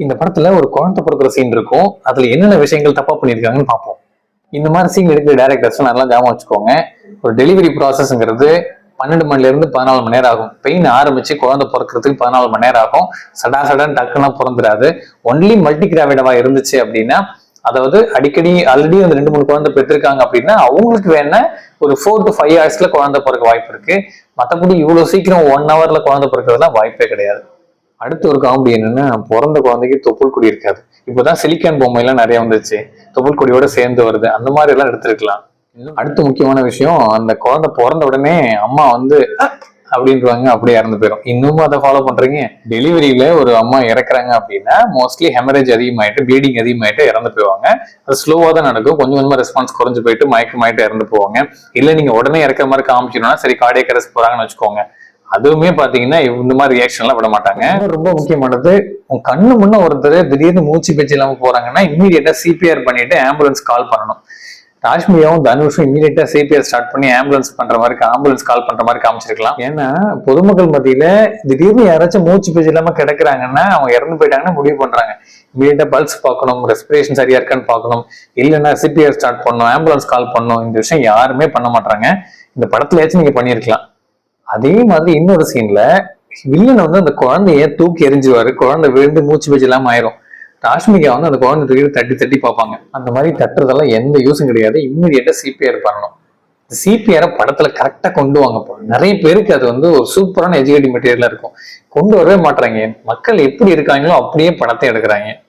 இந்த படத்துல ஒரு குழந்தை பிறக்கிற சீன் இருக்கும். அதுல என்னென்ன விஷயங்கள் தப்பா பண்ணியிருக்காங்கன்னு பார்ப்போம். இந்த மாதிரி சீன் எடுக்கிற டேரக்டர்ஸ் நல்லா ஞாபகம் வச்சுக்கோங்க. ஒரு டெலிவரி ப்ராசஸ்ங்கிறது பன்னெண்டு மணில இருந்து பதினாலு மணி நேரம் ஆகும். பெயின் ஆரம்பிச்சு குழந்தை பிறக்கிறதுக்கு பதினாலு மணி நேரம் ஆகும். சடா சடன் டக்குன்னா பிறந்துடாது. ஒன்லி மல்டி கிராவிடவா இருந்துச்சு அப்படின்னா அதாவது அடிக்கடி ஆல்ரெடி அந்த ரெண்டு மூணு குழந்தை பெற்றிருக்காங்க அப்படின்னா அவங்களுக்கு வேணா ஒரு ஃபோர் டு ஃபைவ் ஹவர்ஸ்ல குழந்தை பிறக்க வாய்ப்பு இருக்கு. மற்றபடி இவ்வளவு சீக்கிரம் ஒன் ஹவர்ல குழந்தை பிறக்கிறதுலாம் வாய்ப்பே கிடையாது. அடுத்து ஒரு காமெடி என்னன்னா பிறந்த குழந்தைக்கு தொப்புள் கொடி இருக்காது. இப்போதான் சிலிக்கான் பொம்மை எல்லாம் நிறைய வந்துச்சு. தொப்புள் கொடியோட சேர்ந்து வருது. அந்த மாதிரி எல்லாம் எடுத்திருக்கலாம். இன்னும் அடுத்த முக்கியமான விஷயம் அந்த குழந்தை பிறந்த உடனே அம்மா வந்து அப்படின்றாங்க. அப்படியே இறந்து போயிடும் இன்னமும் அதை ஃபாலோ பண்றீங்க? டெலிவரியில ஒரு அம்மா இறக்குறாங்க அப்படின்னா மோஸ்ட்லி ஹெமரேஜ் அதிகமாயிட்டு ப்ளீடிங் அதிகமாயிட்டு இறந்து போயிடுவாங்க. அது ஸ்லோவா தான் நடக்கும். கொஞ்சம் கொஞ்சமா ரெஸ்பான்ஸ் குறைஞ்சு போயிட்டு மயக்கமாயிட்டு இறந்து போவாங்க. இல்ல நீங்க உடனே இறக்குற மாதிரி காமிச்சிடணும்னா சரி கார்டியக் அரெஸ்ட் போறாங்கன்னு வச்சுக்கோங்க. அதுவுமே பாத்தீங்கன்னா இந்த மாதிரி ரியாக்ஷன் எல்லாம் விட மாட்டாங்க ரொம்ப முக்கியமானது உன் கண்ணு முன்ன ஒருத்தர் திடீர்னு மூச்சு பேச்சு இல்லாம போறாங்கன்னா இம்மீடியட்டா சிபிஆர் பண்ணிட்டு ஆம்புலன்ஸ் கால் பண்ணணும். காஷ்மீரியாவும் தனுஷும் இமீடியட்டா சிபிஆர் ஸ்டார்ட் பண்ணி ஆம்புலன்ஸ் பண்ற மாதிரி ஆம்புலன்ஸ் கால் பண்ற மாதிரி காமிச்சிருக்கலாம். ஏன்னா பொதுமக்கள் மத்தியில திடீர்னு யாராச்சும் மூச்சு பேச்சு இல்லாம கிடக்குறாங்கன்னா அவங்க இறந்து போயிட்டாங்கன்னா முடிவு பண்றாங்க. இமீடியட்டா பல்ஸ் பார்க்கணும் ரெஸ்பிரேஷன் சரியா இருக்கான்னு பார்க்கணும். இல்லைன்னா சிபிஆர் ஸ்டார்ட் பண்ணணும் ஆம்புலன்ஸ் கால் பண்ணணும். இந்த விஷயம் யாருமே பண்ண மாட்டாங்க இந்த படத்துலயாச்சும் நீங்க பண்ணியிருக்கலாம் அதே மாதிரி இன்னொரு சீன்ல வில்லன் வந்து அந்த குழந்தைய தூக்கி எரிஞ்சுவாரு குழந்தை விழுந்து மூச்சு பேச்சு இல்லாம ஆயிரும். ராஷ்மிகா வந்து அந்த குழந்தை தூக்கி தட்டி தட்டி பார்ப்பாங்க. அந்த மாதிரி தட்டுறதெல்லாம் எந்த யூஸும் கிடையாது. இம்மிடியட்டா சிபிஆர் பண்ணணும். சிபிஆரை படத்துல கரெக்டா கொண்டு வாங்கப்போ நிறைய பேருக்கு அது வந்து ஒரு சூப்பரான எஜுகேட்டிவ் மெட்டீரியலா இருக்கும். கொண்டு வரவே மாட்டாங்க மக்கள் எப்படி இருக்காங்களோ அப்படியே படத்தை எடுக்கிறாங்க.